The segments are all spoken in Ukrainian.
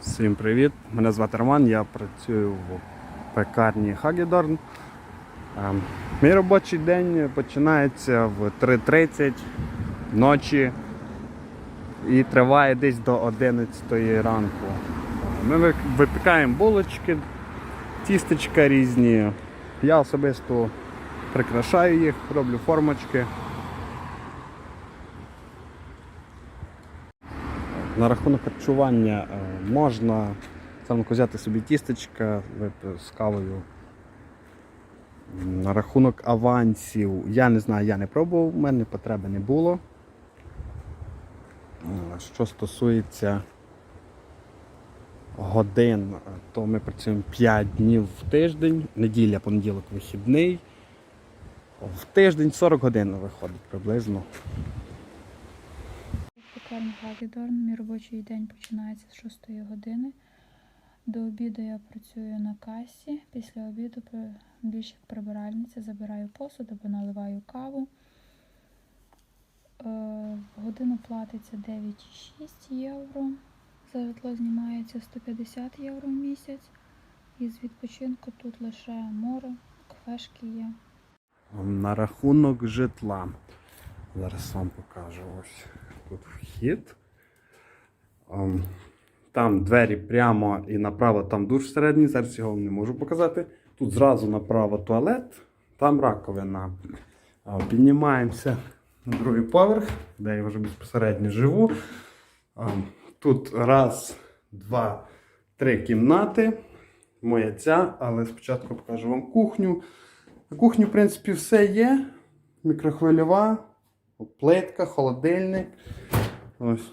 Всім привіт! Мене звати Роман, я працюю в пекарні Хагедорн. Ем, Мій робочий день починається в 3.30 ночі і триває десь до 11 ранку. Ми випікаємо булочки, тістечка різні. Я особисто прикрашаю їх, роблю формочки. На рахунок харчування е, можна зранку взяти собі тістечка, з кавою. На рахунок авансів, я не знаю, я не пробував, в мене потреби не було. Е, Що стосується годин, е, то ми працюємо 5 днів в тиждень, неділя, понеділок, вихідний. В тиждень 40 годин виходить приблизно. Пекарня Хагедорн. Мій робочий день починається з 6 години. До обіду я працюю на касі. Після обіду при- більш як прибиральниця забираю посуд або наливаю каву. Е, годину платиться 9,6 євро. За житло знімається 150 євро в місяць. І з відпочинку тут лише море, кафешки є. На рахунок житла. Зараз вам покажу. Ось тут вхід. Там двері прямо і направо, там душ всередині. Зараз його не можу показати. Тут зразу направо туалет, там раковина. Піднімаємося на другий поверх, де я вже безпосередньо живу. Тут раз, два, три кімнати. Моя ця, але спочатку покажу вам кухню. На кухні, в принципі, все є. Мікрохвильова, плитка, холодильник. Ось.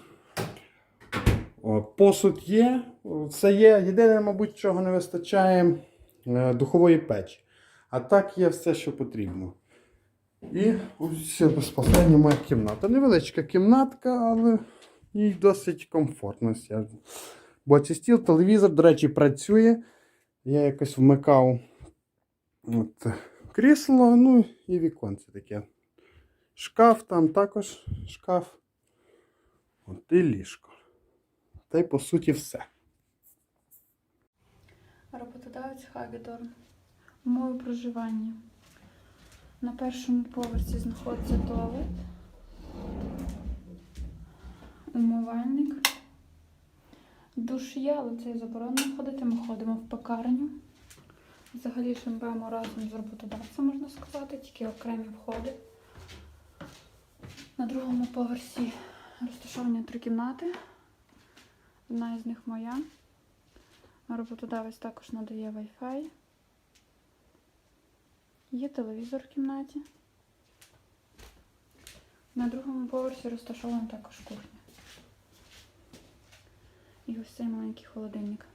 Посуд є, все є. Єдине, мабуть, чого не вистачає е, духової печі. А так є все, що потрібно. І ось безпосередньо моя кімната. Невеличка кімнатка, але їй досить комфортно. Я... Стіл, телевізор, до речі, працює. Я якось вмикав. От, крісло, ну і віконце таке. Шкаф там також шкаф. От і ліжко. Та й по суті все. Роботодавець Хагедорн. Умови проживання. На першому поверсі знаходиться туалет, умивальник. Душ є, але це заборонено ходити. Ми ходимо в пекарню. Взагалі живемо разом з роботодавцем, можна сказати, тільки окремі входи. На другому поверсі розташовані три кімнати. Одна із них моя. Роботодавець також надає Wi-Fi. Є телевізор в кімнаті. На другому поверсі розташована також кухня. І ось цей маленький холодильник.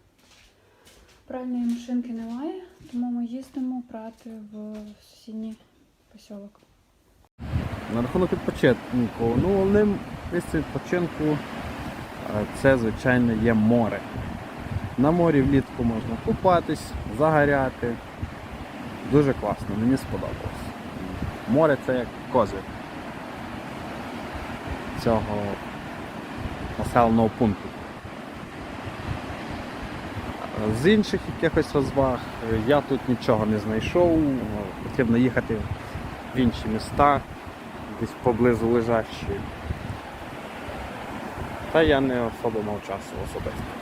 Пральної машинки немає, тому ми їздимо прати в сусідній посілок. На рахунок відпочинку. Ну, головним місцем відпочинку е, це, звичайно, є море. На морі влітку можна купатись, загоряти. Дуже класно, мені сподобалось. Море це як козир цього населеного пункту. З інших якихось розваг я тут нічого не знайшов. Потрібно їхати в інші міста, десь поблизу лежачі. Та я не особо мав часу особисто.